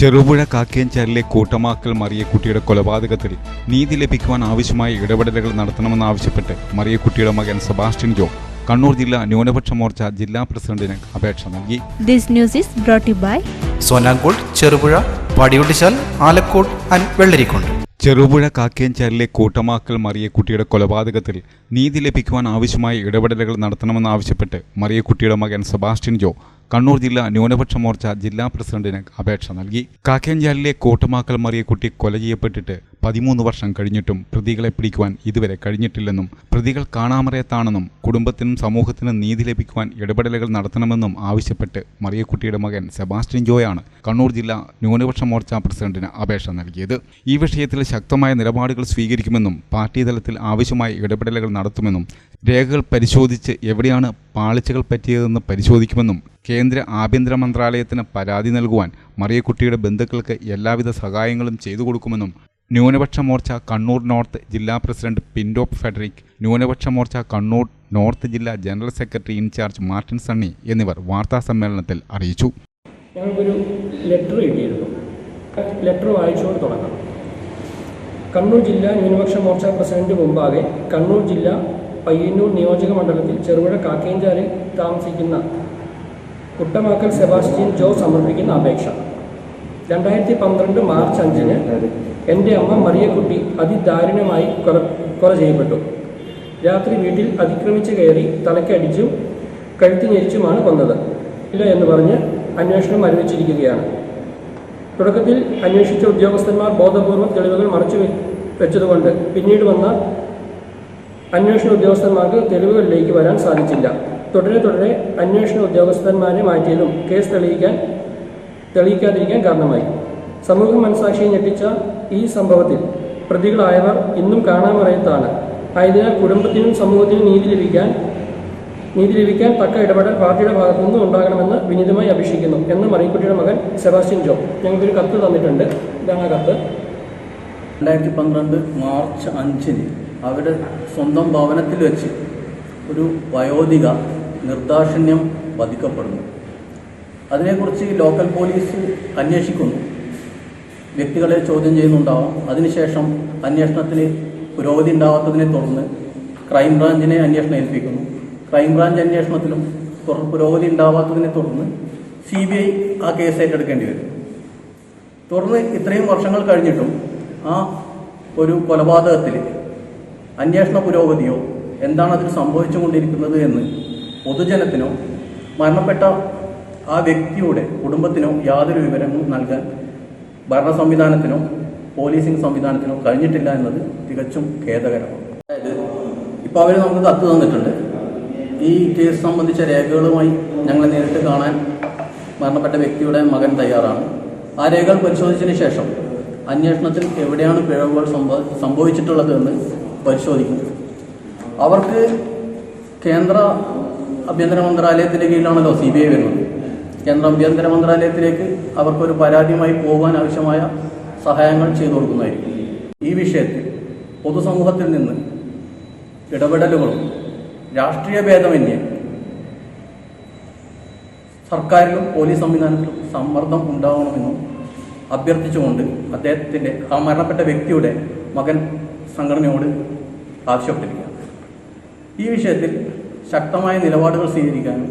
ചെറുപുഴ കാക്കേഞ്ചാലിലെ കൂട്ടമാക്കൽ മറിയക്കുട്ടിയുടെ കൊലപാതകത്തിൽ നീതി ലഭിക്കുവാൻ ആവശ്യമായ ഇടപെടലുകൾ നടത്തണമെന്നാവശ്യപ്പെട്ട് മറിയക്കുട്ടിയുടെ മകൻ സെബാസ്റ്റ്യൻ ജോ കണ്ണൂർ ജില്ലാ ന്യൂനപക്ഷ മോർച്ച ജില്ലാ പ്രസിഡന്റിന് അപേക്ഷ നൽകി. This news is brought to you by Sonankode Cherupuzha Padiyottuchal Alakode and Vellarikundu. Cherupuzha കാക്കേഞ്ചാലിലെ Koottamakkal മറിയക്കുട്ടിയുടെ കൊലപാതകത്തിൽ നീതി ലഭിക്കുവാൻ ആവശ്യമായ ഇടപെടലുകൾ നടത്തണമെന്നാവശ്യപ്പെട്ട് മറിയക്കുട്ടിയുടെ മകൻ സെബാസ്റ്റ്യൻ ജോ കണ്ണൂർ ജില്ലാ ന്യൂനപക്ഷ മോർച്ച ജില്ലാ പ്രസിഡന്റിന് അപേക്ഷ നൽകി. കാക്കേഞ്ചാലിലെ കൂട്ടമാക്കൽ മറിയക്കുട്ടി കൊല ചെയ്യപ്പെട്ടിട്ട് പതിമൂന്ന് വർഷം കഴിഞ്ഞിട്ടും പ്രതികളെ പിടിക്കുവാൻ ഇതുവരെ കഴിഞ്ഞിട്ടില്ലെന്നും പ്രതികൾ കാണാമറയത്താണെന്നും കുടുംബത്തിനും സമൂഹത്തിനും നീതി ലഭിക്കുവാൻ ഇടപെടലുകൾ നടത്തണമെന്നും ആവശ്യപ്പെട്ട് മറിയക്കുട്ടിയുടെ മകൻ സെബാസ്റ്റ്യൻ ജോയാണ് കണ്ണൂർ ജില്ലാ ന്യൂനപക്ഷ മോർച്ച പ്രസിഡന്റിന് അപേക്ഷ നൽകിയത്. ഈ വിഷയത്തിൽ ശക്തമായ നിലപാടുകൾ സ്വീകരിക്കുമെന്നും പാർട്ടി തലത്തിൽ ആവശ്യമായ ഇടപെടലുകൾ നടത്തുമെന്നും രേഖകൾ പരിശോധിച്ച് എവിടെയാണ് പാളിച്ചകൾ പറ്റിയതെന്ന് പരിശോധിക്കുമെന്നും കേന്ദ്ര ആഭ്യന്തര മന്ത്രാലയത്തിന് പരാതി നൽകുവാൻ മറിയക്കുട്ടിയുടെ ബന്ധുക്കൾക്ക് എല്ലാവിധ സഹായങ്ങളും ചെയ്തു കൊടുക്കുമെന്നും ന്യൂനപക്ഷ മോർച്ച കണ്ണൂർ നോർത്ത് ജില്ലാ പ്രസിഡന്റ് പിൻഡോപ്പ് ഫെഡറിക് ന്യൂനപക്ഷ മോർച്ച കണ്ണൂർ നോർത്ത് ജില്ലാ general secretary incharge Martin Sunny എന്നിവർ വാർത്താ സമ്മേളനത്തിൽ അറിയിച്ചു. ഞങ്ങൾക്കൊരു ലെറ്റർ കിട്ടിയിരുന്നു. ലെറ്റർ വായിച്ചുകൊണ്ട് തുടങ്ങാം. കണ്ണൂർ ജില്ലാ ന്യൂനപക്ഷ മോർച്ച പ്രസിഡന്റ് മുമ്പാകെ കണ്ണൂർ ജില്ലാ പയ്യന്നൂർ നിയോജക മണ്ഡലത്തിൽ ചെറുപുഴ കാക്കേഞ്ചാലിൽ താമസിക്കുന്ന കുട്ടമാക്കൽ സെബാസ്റ്റ്യൻ ജോ സമർപ്പിക്കുന്ന അപേക്ഷ. രണ്ടായിരത്തി പന്ത്രണ്ട് മാർച്ച് അഞ്ചിന് എന്റെ അമ്മ മറിയക്കുട്ടി അതിദാരുണമായി കൊല കൊല ചെയ്യപ്പെട്ടു. രാത്രി വീട്ടിൽ അതിക്രമിച്ച് കയറി തലക്കടിച്ചും കഴുത്തി ഞെരിച്ചുമാണ് കൊന്നത്. ഇല്ല എന്ന് പറഞ്ഞ് അന്വേഷണം ആരംഭിച്ചിരിക്കുകയാണ് തുടക്കത്തിൽ അന്വേഷിച്ച ഉദ്യോഗസ്ഥന്മാർ ബോധപൂർവം തെളിവുകൾ മറച്ചു വെച്ചതുകൊണ്ട് പിന്നീട് വന്ന അന്വേഷണ ഉദ്യോഗസ്ഥന്മാർക്ക് തെളിവുകളിലേക്ക് വരാൻ സാധിച്ചില്ല. തുടരെ തുടരെ അന്വേഷണ ഉദ്യോഗസ്ഥന്മാരെ മാറ്റിയതും കേസ് തെളിയിക്കാൻ തെളിയിക്കാതിരിക്കാൻ കാരണമായി. സമൂഹ മനസാക്ഷിയെ ഞെട്ടിച്ച ഈ സംഭവത്തിൽ പ്രതികളായവർ ഇന്നും കാണാമറയത്താണ്. ആയതിനാൽ കുടുംബത്തിനും സമൂഹത്തിനും നീതി ലഭിക്കാൻ നീതി ലഭിക്കാൻ തക്ക ഇടപെടൽ പാർട്ടിയുടെ ഭാഗത്തു നിന്നും ഉണ്ടാകണമെന്ന് വിനീതമായി അപേക്ഷിക്കുന്നു എന്ന് മറിക്കുട്ടിയുടെ മകൻ സെബാസ്റ്റ്യൻ ജോ. ഞങ്ങൾക്കൊരു കത്ത് തന്നിട്ടുണ്ട്. ഇതാണ് ആ കത്ത്. രണ്ടായിരത്തി പന്ത്രണ്ട് മാർച്ച് അഞ്ചിന് അവരുടെ സ്വന്തം ഭവനത്തിൽ വെച്ച് ഒരു വയോധിക നിർദാക്ഷിണ്യം വധിക്കപ്പെടുന്നു. അതിനെക്കുറിച്ച് ലോക്കൽ പോലീസ് അന്വേഷിക്കുന്നു. വ്യക്തികളെ ചോദ്യം ചെയ്യുന്നുണ്ടാവാം. അതിനുശേഷം അന്വേഷണത്തിന് പുരോഗതി ഉണ്ടാവാത്തതിനെ തുടർന്ന് ക്രൈംബ്രാഞ്ചിനെ അന്വേഷണം ഏൽപ്പിക്കുന്നു. ക്രൈംബ്രാഞ്ച് അന്വേഷണത്തിലും പുരോഗതി ഉണ്ടാവാത്തതിനെ തുടർന്ന് സി ബി ഐ ആ കേസ് ഏറ്റെടുക്കേണ്ടി വരും. തുടർന്ന് ഇത്രയും വർഷങ്ങൾ കഴിഞ്ഞിട്ടും ആ ഒരു കൊലപാതകത്തിൽ അന്വേഷണ പുരോഗതിയോ എന്താണ് അതിൽ സംഭവിച്ചുകൊണ്ടിരിക്കുന്നത് എന്ന് പൊതുജനത്തിനോ മരണപ്പെട്ട ആ വ്യക്തിയുടെ കുടുംബത്തിനോ യാതൊരു വിവരങ്ങളും നൽകാൻ ഭരണ സംവിധാനത്തിനോ പോലീസിംഗ് സംവിധാനത്തിനോ കഴിഞ്ഞിട്ടില്ല എന്നത് തികച്ചും ഖേദകരമാണ്. അതായത് ഇപ്പോൾ അവർ നമുക്ക് കത്ത് തന്നിട്ടുണ്ട്. ഈ കേസ് സംബന്ധിച്ച രേഖകളുമായി ഞങ്ങളെ നേരിട്ട് കാണാൻ മരണപ്പെട്ട വ്യക്തിയുടെ മകൻ തയ്യാറാണ്. ആ രേഖകൾ പരിശോധിച്ചതിന് ശേഷം അന്വേഷണത്തിൽ എവിടെയാണ് പിഴവുകൾ സംഭവ സംഭവിച്ചിട്ടുള്ളത് എന്ന് പരിശോധിക്കും അവർക്ക് കേന്ദ്ര ആഭ്യന്തര മന്ത്രാലയത്തിന്റെ കീഴിലാണല്ലോ സി ബി ഐ വരുന്നത്. കേന്ദ്ര ആഭ്യന്തര മന്ത്രാലയത്തിലേക്ക് അവർക്കൊരു പരാതിയുമായി പോകാൻ ആവശ്യമായ സഹായങ്ങൾ ചെയ്തു കൊടുക്കുന്നതായിരിക്കും. ഈ വിഷയത്തിൽ പൊതുസമൂഹത്തിൽ നിന്ന് ഇടപെടലുകളും രാഷ്ട്രീയ ഭേദമന്യേ സർക്കാരിലും പോലീസ് സംവിധാനത്തിലും സമ്മർദ്ദം ഉണ്ടാവണമെന്നും അഭ്യർത്ഥിച്ചുകൊണ്ട് അദ്ദേഹത്തിന്റെ ആ മരണപ്പെട്ട വ്യക്തിയുടെ മകൻ സംഘടനയോട് ആവശ്യപ്പെട്ടിരിക്കുകയാണ്. ഈ വിഷയത്തിൽ ശക്തമായ നിലപാടുകൾ സ്വീകരിക്കാനും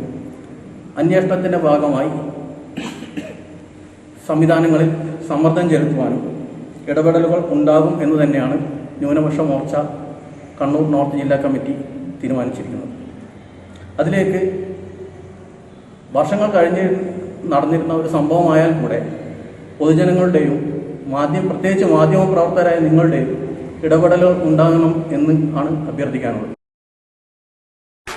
അന്വേഷണത്തിന്റെ ഭാഗമായി സംവിധാനങ്ങളിൽ സമ്മർദ്ദം ചെലുത്തുവാനും ഇടപെടലുകൾ ഉണ്ടാകും എന്ന് തന്നെയാണ് ന്യൂനപക്ഷ മോർച്ച കണ്ണൂർ നോർത്ത് ജില്ലാ കമ്മിറ്റി തീരുമാനിച്ചിരിക്കുന്നത്. അതിലേക്ക് വർഷങ്ങൾ കഴിഞ്ഞ് നടന്നിരുന്ന ഒരു സംഭവമായാൽ കൂടെ പൊതുജനങ്ങളുടെയും മാധ്യമ പ്രത്യേകിച്ച് മാധ്യമ പ്രവർത്തകരായ നിങ്ങളുടെയും ഇടപെടലുകൾ ഉണ്ടാകണം എന്ന് ആണ് അഭ്യർത്ഥിക്കാനുള്ളത്.